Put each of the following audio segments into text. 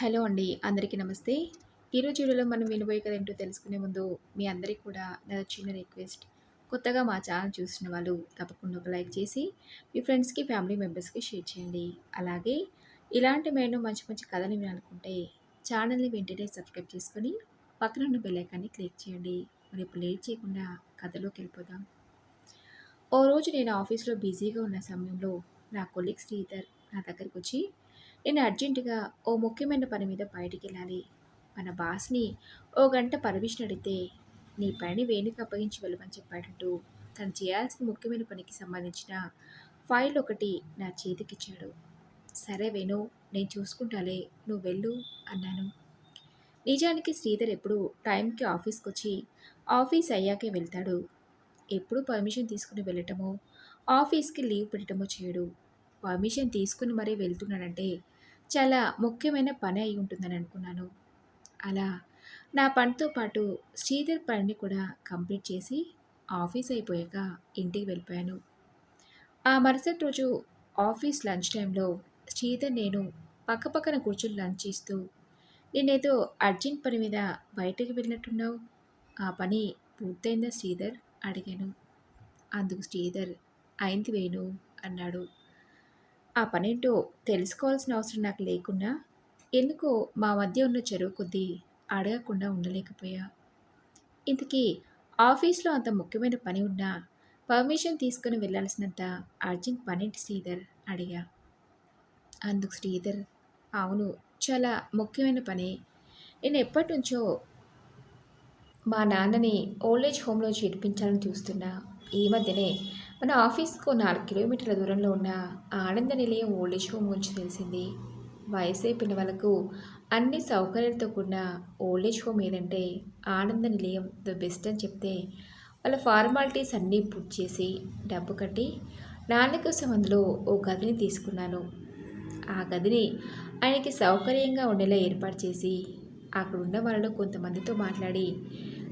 Hello అండి. అందరికీ నమస్తే. ఈరోజు వీడియోలో మనం వినబోయే కదా ఏంటో తెలుసుకునే ముందు మీ అందరికి కూడా నా చిన్న రిక్వెస్ట్. కొత్తగా మా ఛానల్ చూసిన వాళ్ళు తప్పకుండా ఒక లైక్ చేసి మీ ఫ్రెండ్స్‌కి, ఫ్యామిలీ మెంబర్స్‌కి షేర్ చేయండి. అలాగే ఇలాంటి మేము మంచి మంచి కథలు వినాలనుకుంటే ఛానల్‌ని వెంటనే సబ్స్క్రైబ్ చేసుకొని పక్కన ఉన్న బెల్లైకాన్ని క్లిక్ చేయండి. మరి ఇప్పుడు లేట్ చేయకుండా కథలోకి వెళ్ళిపోదాం. ఓ రోజు నేను ఆఫీస్‌లో బిజీగా ఉన్న సమయంలో నా కొలీగ్ శ్రీధర్ నా దగ్గరకొచ్చి నేను అర్జెంటుగా ఓ ముఖ్యమైన పని మీద బయటికి వెళ్ళాలి మన బాస్‌ని ఓ గంట పర్మిషన్ అడిగితే నీ పని వేణుకి అప్పగించి వెళ్ళమని చెప్పాడంటూ తను చేయాల్సిన ముఖ్యమైన పనికి సంబంధించిన ఫైల్ ఒకటి నా చేతికిచ్చాడు. సరే వేణు నేను చూసుకుంటాలే నువ్వు వెళ్ళు అన్నాను. నిజానికి శ్రీధర్ ఎప్పుడు టైంకి ఆఫీస్కి వచ్చి ఆఫీస్ అయ్యాకే వెళ్తాడు. ఎప్పుడు పర్మిషన్ తీసుకుని వెళ్ళటమో, ఆఫీస్‌కి లీవ్ పెట్టడమో చేయడు. పర్మిషన్ తీసుకుని మరీ వెళ్తున్నాడంటే చాలా ముఖ్యమైన పని అయి ఉంటుందని అనుకున్నాను. అలా నా పనితో పాటు శ్రీధర్ పనిని కూడా కంప్లీట్ చేసి ఆఫీస్ అయిపోయాక ఇంటికి వెళ్ళిపోయాను. ఆ మరుసటి రోజు ఆఫీస్ లంచ్ టైంలో శ్రీధర్ నేను పక్కపక్కన కూర్చొని లంచ్ చేస్తూ నేనేదో అర్జెంట్ పని మీద బయటకు వెళ్ళినట్టున్నావు. ఆ పని పూర్తయిందా శ్రీధర్ అడిగాను. అందుకు శ్రీధర్ అయింది వేణు అన్నాడు. ఆ పనేంటో తెలుసుకోవాల్సిన అవసరం నాకు లేకున్నా ఎందుకో మా మధ్య ఉన్న చెరువు కొద్దీ అడగకుండా ఉండలేకపోయా. ఇంతకీ ఆఫీస్‌లో అంత ముఖ్యమైన పని ఉన్నా పర్మిషన్ తీసుకుని వెళ్ళాల్సినంత అర్జెంట్ పనేంటి శ్రీధర్ అడిగా. అందుకు శ్రీధర్ అవును చాలా ముఖ్యమైన పని నేను ఎప్పటినుంచో మా నాన్నని ఓల్డ్ ఏజ్ హోమ్‌లో చేర్పించాలని చూస్తున్నా. ఈ మధ్యనే మన ఆఫీస్‌కు నాలుగు కిలోమీటర్ల దూరంలో ఉన్న ఆనంద నిలయం ఓల్డ్ ఏజ్ హోమ్ గురించి తెలిసింది. వయసైపోయిన వాళ్ళకు అన్ని సౌకర్యాలతో కూడిన ఓల్డ్ హోమ్ ఏదంటే ఆనంద నిలయం ద బెస్ట్ అని చెప్తే వాళ్ళ ఫార్మాలిటీస్ అన్నీ పూర్తి చేసి డబ్బు కట్టి నాన్న కోసం అందులో ఓ గదిని తీసుకున్నాను. ఆ గదిని ఆయనకి సౌకర్యంగా ఉండేలా ఏర్పాటు చేసి అక్కడ ఉన్న వాళ్ళలో కొంతమందితో మాట్లాడి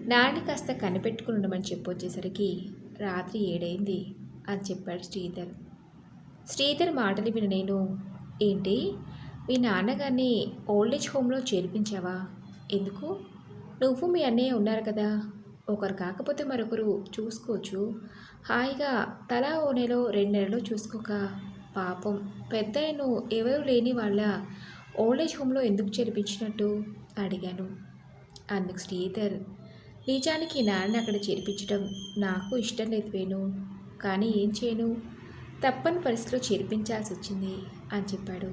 నాన్న కాస్త కనిపెట్టుకుని ఉండమని చెప్పొచ్చేసరికి రాత్రి ఏడైంది అని చెప్పాడు శ్రీధర్. శ్రీధర్ మాటలు విని నేను ఏంటి మీ నాన్నగారిని ఓల్డ్ ఏజ్ హోమ్‌లో చేర్పించావా? ఎందుకు? నువ్వు మీ అన్నయ్య ఉన్నారు కదా! ఒకరు కాకపోతే మరొకరు చూసుకోవచ్చు. హాయిగా తలా ఓ నెలో, రెండు నెలలో చూసుకోక పాపం పెద్దాయన్ను ఎవరూ లేని వాళ్ళ ఓల్డ్ ఏజ్ హోమ్‌లో ఎందుకు చేర్పించినట్టు అడిగాను. అందుకు శ్రీధర్ నిజానికి నాన్నని అక్కడ చేర్పించడం నాకు ఇష్టం లేదు వేణు. కానీ ఏం చేయను? తప్పని పరిస్థితిలో చేర్పించాల్సొచ్చింది అని చెప్పాడు.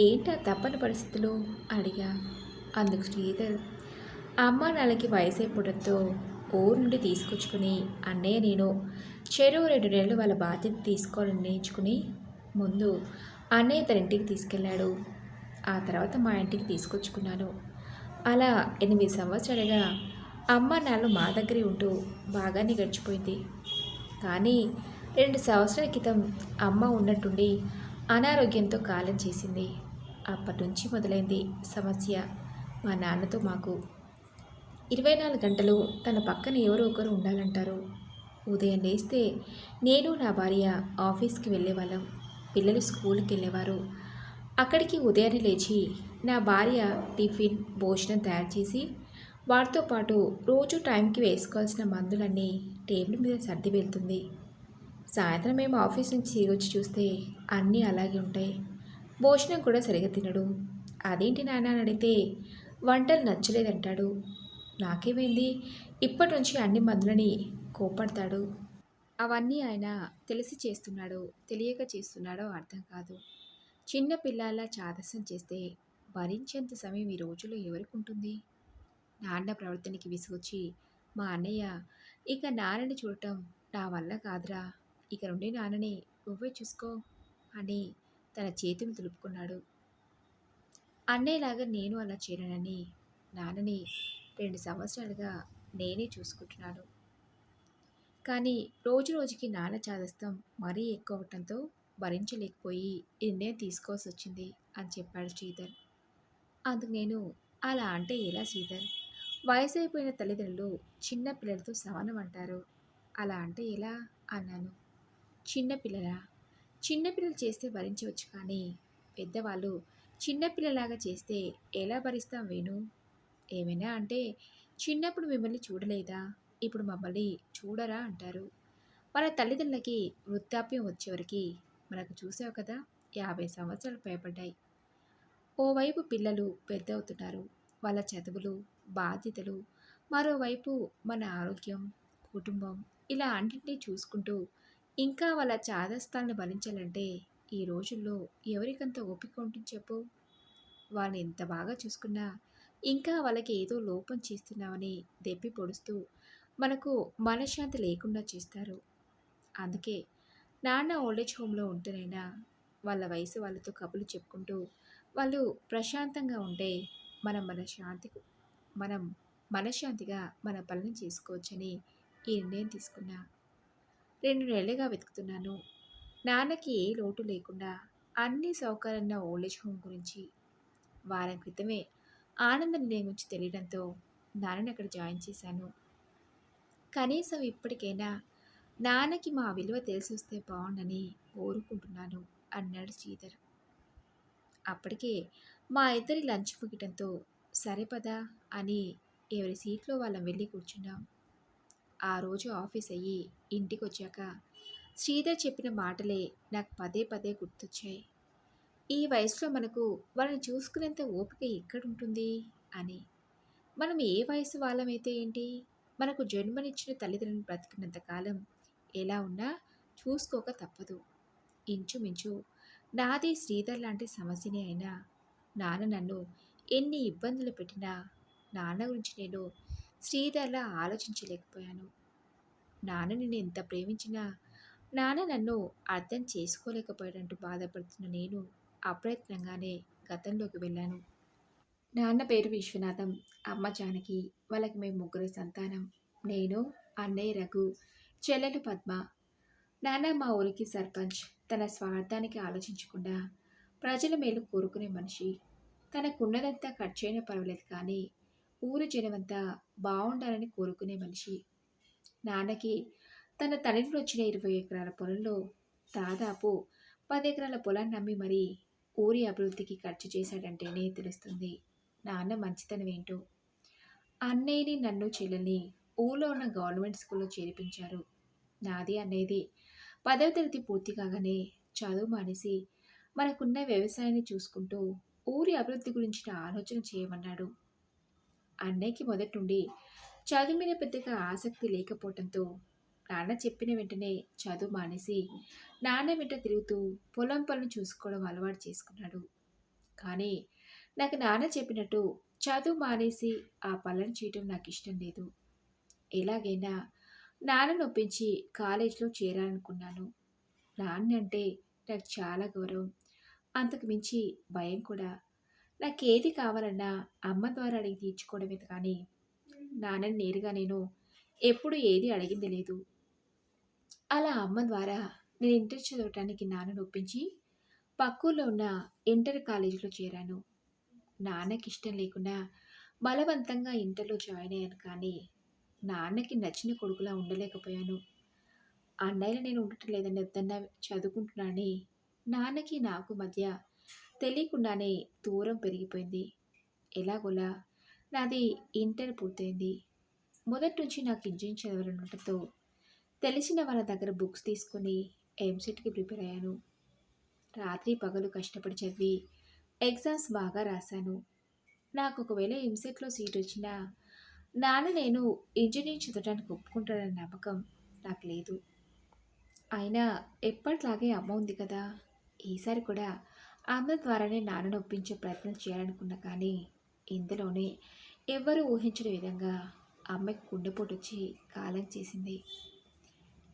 ఏంటా తప్పని పరిస్థితులు అడిగా. అందుకు శ్రీధర్ అమ్మానాన్నలకి వయసైపోవడంతో ఊరు నుండి తీసుకొచ్చుకుని అన్నయ్య నేను చెరువు రెండు నెలలు వాళ్ళ బాధ్యత తీసుకోవాలని నిర్ణయించుకుని ముందు అన్నయ్య తన ఇంటికి తీసుకెళ్ళాడు. ఆ తర్వాత మా ఇంటికి తీసుకొచ్చుకున్నాను. అలా ఎనిమిది సంవత్సరాలుగా అమ్మానాన్నలు మా దగ్గరే ఉంటూ బాగానే గడిచిపోయింది. కానీ రెండు సంవత్సరాల క్రితం అమ్మ ఉన్నట్టుండి అనారోగ్యంతో కాలం చేసింది. అప్పట్నుంచి మొదలైంది సమస్య మా నాన్నతో మాకు. ఇరవై నాలుగు గంటలు తన పక్కన ఎవరో ఒకరు ఉండాలంటారు. ఉదయం లేస్తే నేను నా భార్య ఆఫీస్‌కి వెళ్ళేవాళ్ళం. పిల్లలు స్కూల్కి వెళ్ళేవారు అక్కడికి ఉదయాన్నే లేచి నా భార్య టిఫిన్, భోజనం తయారు చేసి వాటితో పాటు రోజు టైంకి వేసుకోవాల్సిన మందులన్నీ టేబుల్ మీద సర్ది వెళ్తుంది. సాయంత్రం మేము ఆఫీస్ నుంచి తిరిగొచ్చి చూస్తే అన్నీ అలాగే ఉంటాయి. భోజనం కూడా సరిగ్గా తినడు. అదేంటి నాన్న అని అడిగితే వంటలు నచ్చలేదంటాడు. నాకేమైంది ఇప్పట్నుంచి అన్ని మందులని కోపడతాడు అవన్నీ ఆయన తెలిసి చేస్తున్నాడో, తెలియక చేస్తున్నాడో అర్థం కాదు. చిన్న పిల్లల చాదస్యం చేస్తే భరించేంత సమయం ఈ రోజుల్లో ఎవరికుంటుంది? నాన్న ప్రవర్తనకి విసుగొచ్చి మా అన్నయ్య ఇక నాన్నని చూడటం నా వల్ల కాదురా! ఇక నుండి నాన్నని నువ్వే చూసుకో అని తన చేతిని తులుపుకున్నాడు అన్నయ్యలాగా నేను అలా చేరానని నాన్నని రెండు సంవత్సరాలుగా నేనే చూసుకుంటున్నాను. కానీ రోజు రోజుకి నాన్న చాదస్తం మరీ ఎక్కువ అవటంతో భరించలేకపోయి నిర్ణయం తీసుకోవాల్సి వచ్చింది అని చెప్పాడు శ్రీధర్. అందుకు నేను అలా అంటే ఎలా శ్రీధర్? వయసైపోయిన తల్లిదండ్రులు చిన్న పిల్లలతో సమానం అంటారు. అలా అంటే ఎలా? అన్నాను. చిన్నపిల్లలా చిన్నపిల్లలు చేస్తే భరించవచ్చు కానీ పెద్దవాళ్ళు చిన్నపిల్లలాగా చేస్తే ఎలా భరిస్తాం వేణు ఏమైనా అంటే చిన్నప్పుడు మిమ్మల్ని చూడలేదా ఇప్పుడు మమ్మల్ని చూడరా అంటారు మన తల్లిదండ్రులకి వృద్ధాప్యం వచ్చేవరకు మనకు చూసావు కదా యాభై సంవత్సరాలు భయపడ్డాయి ఓవైపు పిల్లలు పెద్ద అవుతున్నారు వాళ్ళ చదువులు బాధ్యతలు మరోవైపు మన ఆరోగ్యం కుటుంబం ఇలా అన్నింటినీ చూసుకుంటూ ఇంకా వాళ్ళ చాదస్తాలను భరించాలంటే ఈ రోజుల్లో ఎవరికంత ఓపిక ఉంటుంది చెప్పు? వాళ్ళని ఎంత బాగా చూసుకున్నా ఇంకా వాళ్ళకి ఏదో లోపం చేస్తున్నామని దెప్పి పొడుస్తూ మనకు మనశ్శాంతి లేకుండా చేస్తారు. అందుకే నాన్న ఓల్డేజ్ హోమ్లో ఉంటేనైనా వాళ్ళ వయసు వాళ్ళతో కబులు చెప్పుకుంటూ వాళ్ళు ప్రశాంతంగా ఉంటే మనం మన శాంతికి మనం మనశ్శాంతిగా మన పనులు చేసుకోవచ్చని ఈ నిర్ణయం తీసుకున్నా. రెండు నెలలుగా వెతుకుతున్నాను. నాన్నకి ఏ లోటు లేకుండా అన్ని సౌకర్యాన్న ఓల్డేజ్ హోమ్ గురించి. వారం క్రితమే ఆనంద నిర్ణయం గురించి తెలియడంతో నాన్నని అక్కడ జాయిన్ చేశాను. కనీసం ఇప్పటికైనా నాన్నకి మా విలువ తెలిసి వస్తే బాగుండని కోరుకుంటున్నాను అన్నాడు శ్రీధర్. అప్పటికే మా ఇద్దరి లంచ్ ముగియటంతో సరే పదా అని ఎవరి సీట్లో వాళ్ళం వెళ్ళి కూర్చున్నాం. ఆ రోజు ఆఫీస్ అయ్యి ఇంటికి వచ్చాక శ్రీధర్ చెప్పిన మాటలే నాకు పదే పదే గుర్తొచ్చాయి. ఈ వయసులో మనకు వాళ్ళని చూసుకునేంత ఓపిక ఎక్కడుంటుంది అని. మనం ఏ వయసు వాళ్ళమైతే ఏంటి? మనకు జన్మనిచ్చిన తల్లిదండ్రులను బ్రతికినంత కాలం ఎలా ఉన్నా చూసుకోక తప్పదు. ఇంచుమించు నాది శ్రీధర్ లాంటి సమస్యనే అయినా నాన్న నన్ను ఎన్ని ఇబ్బందులు పెట్టినా నాన్న గురించి నేను శ్రీధర్లా ఆలోచించలేకపోయాను. నాన్నని నేను ఎంత ప్రేమించినా నాన్న నన్ను అర్థం చేసుకోలేకపోయాడంటూ బాధపడుతున్న నేను అప్రయత్నంగానే గతంలోకి వెళ్ళాను. నాన్న పేరు విశ్వనాథం అమ్మ జానకి వాళ్ళకి మేము ముగ్గురు సంతానం. నేను అన్నయ్య రఘు చెల్లెలు పద్మ. నాన్న మా ఊరికి సర్పంచ్. తన స్వార్థానికి ఆలోచించకుండా ప్రజల మేలు కోరుకునే మనిషి. తనకున్నదంతా ఖర్చైనా పర్వాలేదు కానీ ఊరు జనమంతా బాగుండాలని కోరుకునే మనిషి. నాన్నకి తన తండ్రి వచ్చిన ఇరవై ఎకరాల పొలంలో దాదాపు పది ఎకరాల పొలాన్ని నమ్మి మరీ ఊరి అభివృద్ధికి ఖర్చు చేశాడంటేనే తెలుస్తుంది నాన్న మంచితనం ఏంటో. అన్నయ్యని నన్ను చెల్లెల్ని ఊళ్ళో ఉన్న గవర్నమెంట్ స్కూల్లో చేర్పించారు. నాది అనేది పదవ తరగతి పూర్తి కాగానే చదువు మానేసి మనకున్న వ్యవసాయాన్ని చూసుకుంటూ ఊరి అభివృద్ధి గురించిన ఆలోచన చేయమన్నాడు. అన్నయ్యకి మొదటి నుండి చదువు మీద పెద్దగా ఆసక్తి లేకపోవడంతో నాన్న చెప్పిన వెంటనే చదువు మానేసి నాన్న వెంట తిరుగుతూ పొలం పనులు చూసుకోవడం అలవాటు చేసుకున్నాడు. కానీ నాకు నాన్న చెప్పినట్టు చదువు మానేసి ఆ పనులను చేయటం నాకు ఇష్టం లేదు. ఎలాగైనా నాన్నను ఒప్పించి కాలేజీలో చేరాలనుకున్నాను. నాన్న అంటే నాకు చాలా గౌరవం. అంతకుమించి భయం కూడా. నాకేది కావాలన్నా అమ్మ ద్వారా అడిగి తీర్చుకోవడమే కానీ నాన్నని నేరుగా నేను ఎప్పుడు ఏది అడిగింది లేదు. అలా అమ్మ ద్వారా నేను ఇంటర్ చదవటానికి నాన్నను ఒప్పించి పక్కూర్లో ఉన్న ఇంటర్ కాలేజీలో చేరాను. నాన్నకి ఇష్టం లేకుండా బలవంతంగా ఇంటర్లో జాయిన్ అయ్యాను కానీ నాన్నకి నచ్చిన కొడుకులా ఉండలేకపోయాను. అన్నయ్యలో నేను ఉండటం లేదని వద్దన్న చదువుకుంటున్నానని నాన్నకి నాకు మధ్య తెలియకుండానే దూరం పెరిగిపోయింది. ఎలాగోలా నాది ఇంటర్ పూర్తయింది. మొదటి నుంచి నాకు ఇంజనీరింగ్ చదవాలనుండటంతో తెలిసిన వాళ్ళ దగ్గర బుక్స్ తీసుకొని ఎంసెట్కి ప్రిపేర్ అయ్యాను. రాత్రి పగలు కష్టపడి చదివి ఎగ్జామ్స్ బాగా రాశాను. నాకు ఒకవేళ ఎంసెట్లో సీట్ వచ్చినా నాన్న నేను ఇంజనీరింగ్ చదవడానికి ఒప్పుకుంటాడనే నమ్మకం నాకు లేదు. అయినా ఎప్పటిలాగే అమ్మ ఉంది కదా. ఈసారి కూడా అమ్మ ద్వారానే నాన్నను ఒప్పించే ప్రయత్నం చేయాలనుకున్నా కానీ ఇందులోనే ఎవ్వరూ ఊహించని విధంగా అమ్మకి గుండెపోటు వచ్చి కాలం చేసింది.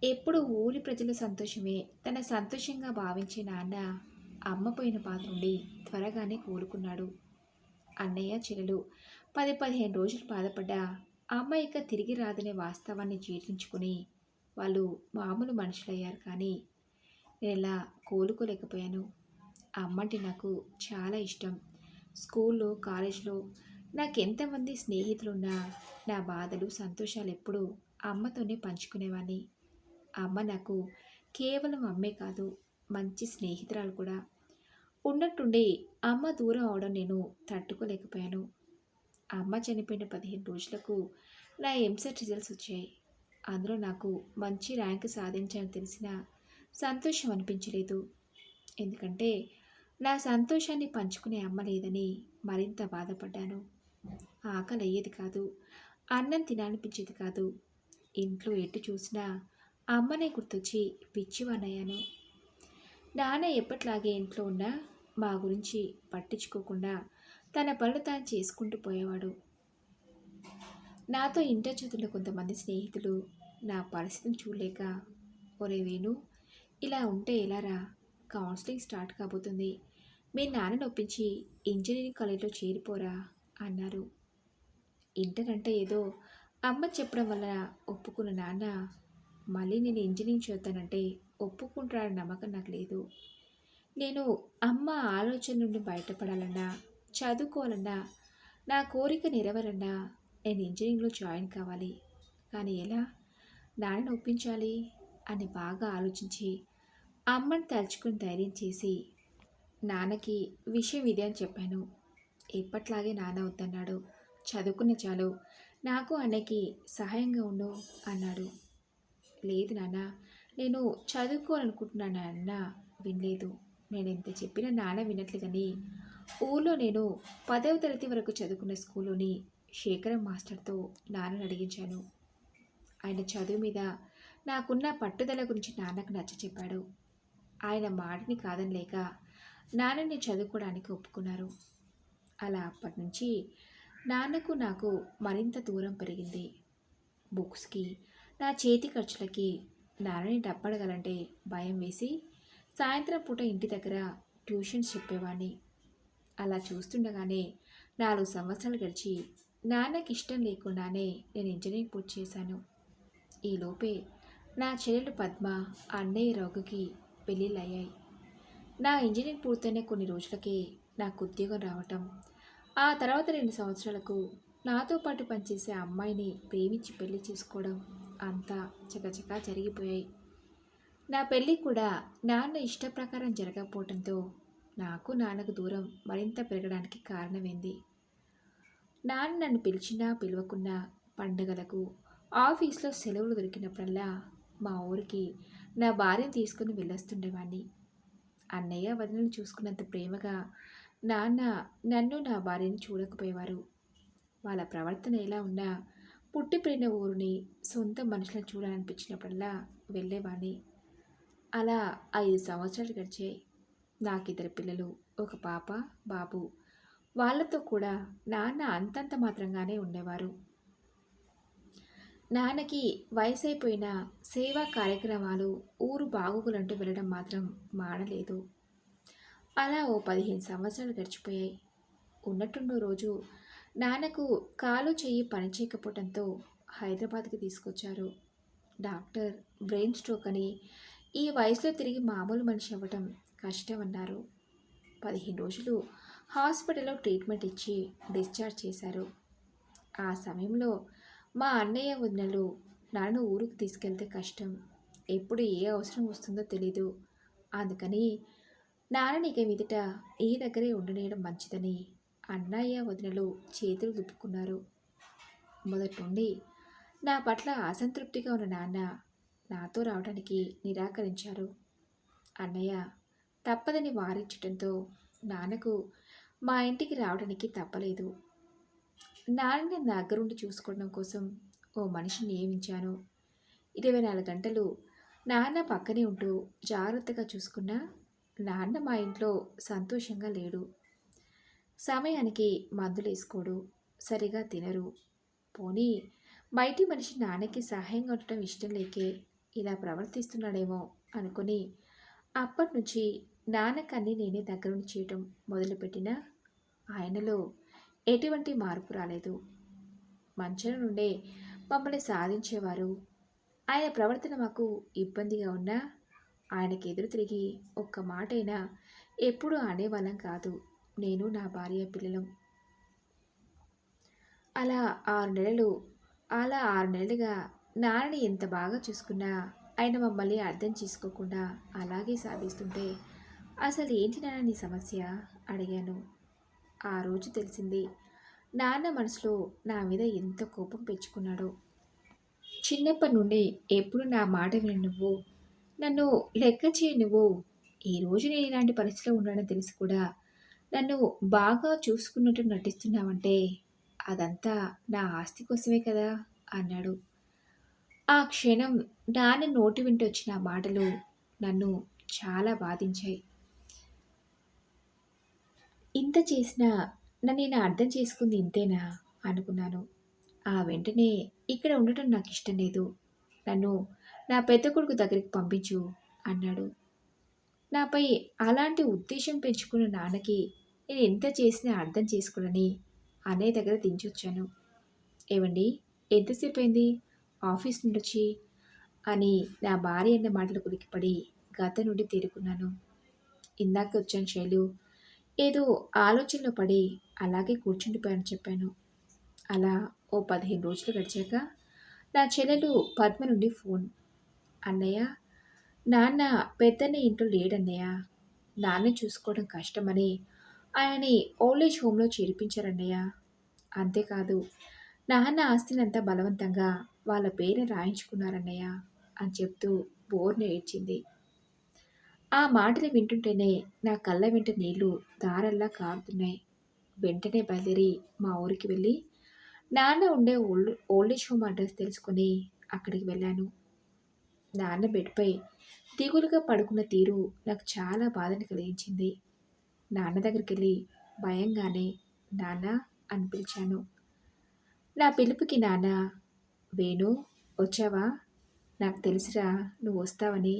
ఎప్పుడు ఊరి ప్రజల సంతోషమే తన సంతోషంగా భావించే నాన్న అమ్మ పోయిన బాధ నుండి త్వరగానే కోలుకున్నాడు. అన్నయ్య చెల్లెలు పది పదిహేను రోజులు బాధపడ్డా అమ్మ ఇక తిరిగి రాదనే వాస్తవాన్ని జీర్ణించుకుని వాళ్ళు మామూలు మనుషులయ్యారు కానీ నేను ఇలా కోలుకోలేకపోయాను? అమ్మ అంటే నాకు చాలా ఇష్టం. స్కూల్లో కాలేజ్లో నాకు ఎంతమంది స్నేహితులున్నా నా బాధలు సంతోషాలు ఎప్పుడూ అమ్మతోనే పంచుకునేవాడిని అమ్మ నాకు కేవలం అమ్మే కాదు మంచి స్నేహితురాలు కూడా. ఉన్నట్టుండి అమ్మ దూరం అవడం నేను తట్టుకోలేకపోయాను. అమ్మ చనిపోయిన పదిహేను రోజులకు నా ఎంసెట్ రిజల్ట్స్ వచ్చాయి. అందులో నాకు మంచి ర్యాంక్ సాధించాలని తెలిసిన సంతోషం అనిపించలేదు. ఎందుకంటే నా సంతోషాన్ని పంచుకునే అమ్మ లేదని మరింత బాధపడ్డాను. ఆకలి అయ్యేది కాదు అన్నం తినాలనిపించేది కాదు. ఇంట్లో ఎటు చూసినా అమ్మనే గుర్తొచ్చి పిచ్చివానయ్యాను నాన్న ఎప్పట్లాగే ఇంట్లో ఉన్నా మా గురించి పట్టించుకోకుండా తన పనులు తాను చేసుకుంటూ పోయేవాడు. నాతో ఇంటర్ చదువుతున్న కొంతమంది స్నేహితులు నా పరిస్థితిని చూడలేక ఒరే వేణు ఇలా ఉంటే ఎలారా? కౌన్సిలింగ్ స్టార్ట్ కాబోతుంది. మీ నాన్నని ఒప్పించి ఇంజనీరింగ్ కాలేజ్లో చేరిపోరా? అన్నారు. ఇంటర్ అంటే ఏదో అమ్మ చెప్పడం వల్ల ఒప్పుకున్న నాన్న మళ్ళీ నేను ఇంజనీరింగ్ చదువుతానంటే ఒప్పుకుంటాడని నమ్మకం నాకు లేదు. నేను అమ్మ ఆలోచన నుండి బయటపడాలన్నా చదువుకోవాలన్నా నా కోరిక నెరవేరన్నా నేను ఇంజనీరింగ్లో జాయిన్ కావాలి. కానీ ఎలా? నాన్నని ఒప్పించాలి? అని బాగా ఆలోచించి అమ్మని తలుచుకుని ధైర్యం చేసి నాన్నకి విషయం ఇదే అని చెప్పాను. ఎప్పట్లాగే నాన్న వద్దన్నాడు. చదువుకున్న చాలు. నాకు అన్నకి సహాయంగా ఉండు అన్నాడు. లేదు నాన్న. నేను చదువుకోవాలనుకుంటున్నాను అన్న. వినలేదు. నేను ఎంత చెప్పినా నాన్న వినట్లేదని ఊళ్ళో నేను పదవ తరగతి వరకు చదువుకున్న స్కూల్లోని శేఖరం మాస్టర్తో నాన్నను అడిగించాను. ఆయన చదువు మీద నాకున్న పట్టుదల గురించి నాన్నకు నచ్చ చెప్పాడు. ఆయన మాటని కాదనలేక నాన్నని చదువుకోవడానికి ఒప్పుకున్నారు. అలా అప్పటి నుంచి నాన్నకు నాకు మరింత దూరం పెరిగింది. బుక్స్కి నా చేతి ఖర్చులకి నాన్నని డబ్బడగలంటే భయం వేసి సాయంత్రం పూట ఇంటి దగ్గర ట్యూషన్స్ చెప్పేవాడిని అలా చూస్తుండగానే నాలుగు సంవత్సరాలు గడిచి నాన్నకి ఇష్టం లేకుండానే నేను ఇంజనీరింగ్ పూర్తి చేశాను. ఈలోపే నా చెల్లెలు పద్మ అన్నయ్య రఘుకి పెళ్ళిళ్ళు అయ్యాయి నా ఇంజనీరింగ్ పూర్తయిన కొన్ని రోజులకే నాకు ఉద్యోగం రావటం ఆ తర్వాత రెండు సంవత్సరాలకు నాతో పాటు పనిచేసే అమ్మాయిని ప్రేమించి పెళ్ళి చేసుకోవడం అంతా చకచకా జరిగిపోయాయి. నా పెళ్ళి కూడా నాన్న ఇష్ట ప్రకారం జరగకపోవడంతో నాకు నాన్నకు దూరం మరింత పెరగడానికి కారణమైంది. నాన్న నన్ను పిలిచినా పిలవకున్నా పండుగలకు ఆఫీస్లో సెలవులు దొరికినప్పుడల్లా మా ఊరికి నా భార్యను తీసుకుని వెళ్ళొస్తుండేవాడిని అన్నయ్య వదినలు చూసుకున్నంత ప్రేమగా నాన్న నన్ను నా భార్యని చూడకపోయేవారు. వాళ్ళ ప్రవర్తన ఎలా ఉన్నా పుట్టిపోయిన ఊరిని సొంత మనుషులను చూడాలనిపించినప్పుడల్లా వెళ్ళేవాడిని అలా ఐదు సంవత్సరాలు గడిచాయి. నాకు ఇద్దరు పిల్లలు ఒక పాప బాబు. వాళ్ళతో కూడా నాన్న అంతంత మాత్రంగానే ఉండేవారు. నాన్నకి వయసైపోయిన సేవా కార్యక్రమాలు ఊరు బాగోగులంటూ వెళ్ళడం మాత్రం మానలేదు. అలా ఓ పదిహేను సంవత్సరాలు గడిచిపోయాయి. ఉన్నట్టుండో రోజు నాన్నకు కాలు చెయ్యి పనిచేయకపోవడంతో హైదరాబాద్కి తీసుకొచ్చారు. డాక్టర్ బ్రెయిన్ స్ట్రోక్ అని ఈ వయసులో తిరిగి మామూలు మనిషి అవ్వటం కష్టం అన్నారు పదిహేను రోజులు హాస్పిటల్లో ట్రీట్మెంట్ ఇచ్చి డిశ్చార్జ్ చేశారు. ఆ సమయంలో మా అన్నయ్య వదినలు నన్ను ఊరికి తీసుకెళ్తే కష్టం. ఎప్పుడు ఏ అవసరం వస్తుందో తెలీదు. అందుకని నాన్నని ఇక మీదట ఈ దగ్గరే ఉండనేయడం మంచిదని అన్నయ్య వదినలు చేతులు దుప్పుకున్నారు మొదటి నుండి నా పట్ల అసంతృప్తిగా ఉన్న నాన్న నాతో రావడానికి నిరాకరించారు. అన్నయ్య తప్పదని వారించడంతో నాన్నకు మా ఇంటికి రావడానికి తప్పలేదు. నాన్నని నా దగ్గరుండి చూసుకోవడం కోసం ఓ మనిషిని నియమించాను. ఇరవై నాలుగు గంటలు నాన్న పక్కనే ఉంటూ జాగ్రత్తగా చూసుకున్నా నాన్న మా ఇంట్లో సంతోషంగా లేడు. సమయానికి మందులు వేసుకోడు సరిగా తినరు. పోనీ బయటి మనిషి నాన్నకి సహాయంగా ఉండటం ఇష్టం లేకే ఇలా ప్రవర్తిస్తున్నాడేమో అనుకుని అప్పటి నుంచి నాన్నకన్నీ నేనే దగ్గరుండి చేయటం మొదలుపెట్టినా ఆయనలో ఎటువంటి మార్పు రాలేదు. మంచుల నుండే మమ్మల్ని సాధించేవారు. ఆయన ప్రవర్తన మాకు ఇబ్బందిగా ఉన్నా ఆయనకి ఎదురు తిరిగి ఒక్క మాటైనా ఎప్పుడూ అనేవాళ్ళం కాదు. నేను నా భార్య పిల్లలం. అలా ఆరు నెలలు అలా ఆరు నెలలుగా నాన్నని ఎంత బాగా చూసుకున్నా ఆయన మమ్మల్ని అర్థం చేసుకోకుండా అలాగే సాధిస్తుంటే అసలు ఏంటి నాన్న నీ సమస్య? అడిగాను. ఆ రోజు తెలిసింది. నాన్న మనసులో నా మీద ఎంత కోపం పెంచుకున్నాడో. చిన్నప్పటి నుండి ఎప్పుడు నా మాట విని నువ్వు నన్ను లెక్క చేయ నువ్వు ఈ రోజు నేను ఇలాంటి పరిస్థితిలో ఉన్నానని తెలిసి కూడా నన్ను బాగా చూసుకున్నట్టు నటిస్తున్నావంటే అదంతా నా ఆస్తి కోసమే కదా అన్నాడు. ఆ క్షణం నాన్న నోటి వెంట వచ్చిన మాటలు నన్ను చాలా బాధించాయి. ఇంత చేసినా నన్ను నేను అర్థం చేసుకుంది ఇంతేనా? అనుకున్నాను. ఆ వెంటనే ఇక్కడ ఉండటం నాకు ఇష్టం లేదు. నన్ను నా పెద్ద కొడుకు దగ్గరికి పంపించు అన్నాడు. నాపై అలాంటి ఉద్దేశం పెంచుకున్న నాన్నకి నేను ఎంత చేసినా అర్థం చేసుకోనని అన్నయ్య దగ్గర దించొచ్చాను. ఏవండి ఎంతసేపు అయింది? ఆఫీస్ నుండి వచ్చి అని నా భార్య అన్న మాటలు కులికిపడి గత నుండి తేరుకున్నాను. ఇందాక వచ్చాను శైలు. ఏదో ఆలోచనలో పడి అలాగే కూర్చుండిపోయాను చెప్పాను. అలా ఓ పదిహేను రోజులు గడిచాక నా చెల్లెలు పద్మ నుండి ఫోన్. అన్నయ్య నాన్న పెద్దన్న ఇంట్లో లేడన్నయ్య నాన్న చూసుకోవడం కష్టమని ఆయనని ఓల్డేజ్ హోమ్లో చేర్పించారన్నయ్య. అంతేకాదు నాన్న ఆస్తినంతా బలవంతంగా వాళ్ళ పేరు రాయించుకున్నారన్నయ్య అని చెప్తూ బోర్ని ఏడ్చింది. ఆ మాటలు వింటుంటేనే నా కళ్ళ వెంట నీళ్ళు దారల్లా కారుతున్నాయి. వెంటనే బయలుదేరి మా ఊరికి వెళ్ళి నాన్న ఉండే ఓల్డ్ ఓల్డేజ్ హోమ్ అడ్రస్ తెలుసుకొని అక్కడికి వెళ్ళాను. నాన్న బెడ్పై దిగులుగా పడుకున్న తీరు నాకు చాలా బాధను కలిగించింది. నాన్న దగ్గరికి వెళ్ళి భయంగానే నాన్న అని పిలిచాను. నా పిలుపుకి నాన్న వేణు వచ్చావా? నాకు తెలుసురా నువ్వు వస్తావని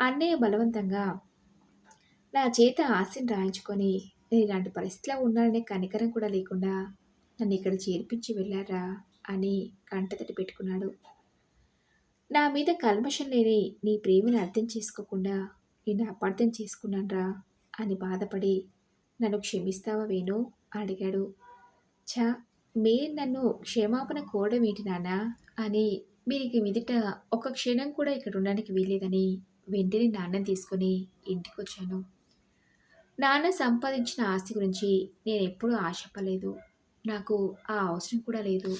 అన్నయ్య బలవంతంగా నా చేత ఆశని రాయించుకొని నేను ఇలాంటి పరిస్థితిలో ఉన్నాననే కనికరం కూడా లేకుండా నన్ను ఇక్కడ చేర్పించి వెళ్ళారా అని కంటతడి పెట్టుకున్నాడు. నా మీద కల్మషం లేని నీ ప్రేమను అర్థం చేసుకోకుండా నేను అపార్థం చేసుకున్నానరా అని బాధపడి నన్ను క్షమిస్తావా వేణు అడిగాడు. ఛా మీరు నన్ను క్షమాపణ కోవడం నానా అని మీరు మీదట ఒక క్షణం కూడా ఇక్కడ ఉండడానికి వీలేదని వెంటనే నాన్న తీసుకొని ఇంటికి వచ్చాను నాన్న సంపాదించిన ఆస్తి గురించి నేను ఎప్పుడూ ఆశపడలేదు. నాకు ఆ అవసరం కూడా లేదు.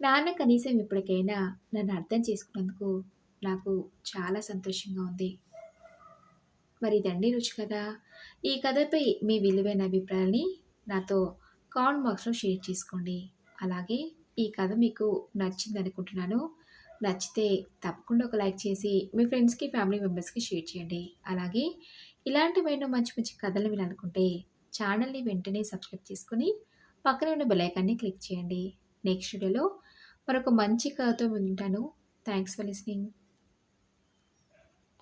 నాన్న కనీసం ఇప్పటికైనా నన్ను అర్థం చేసుకున్నందుకు నాకు చాలా సంతోషంగా ఉంది. మరి ఇదండి రుచి కదా ఈ కథపై మీ విలువైన అభిప్రాయాన్ని నాతో కామెంట్ బాక్స్లో షేర్ చేసుకోండి. అలాగే ఈ కథ మీకు నచ్చింది అనుకుంటున్నాను నచ్చితే తప్పకుండా ఒక లైక్ చేసి మీ ఫ్రెండ్స్కి ఫ్యామిలీ మెంబర్స్కి షేర్ చేయండి. అలాగే ఇలాంటివైనా మంచి మంచి కథలు వినాలనుకుంటే ఛానల్ని వెంటనే సబ్స్క్రైబ్ చేసుకొని పక్కనే ఉన్న బెలైకాన్ని క్లిక్ చేయండి. నెక్స్ట్ వీడియోలో మరొక మంచి కథతో ఉంటాను. Thanks for listening.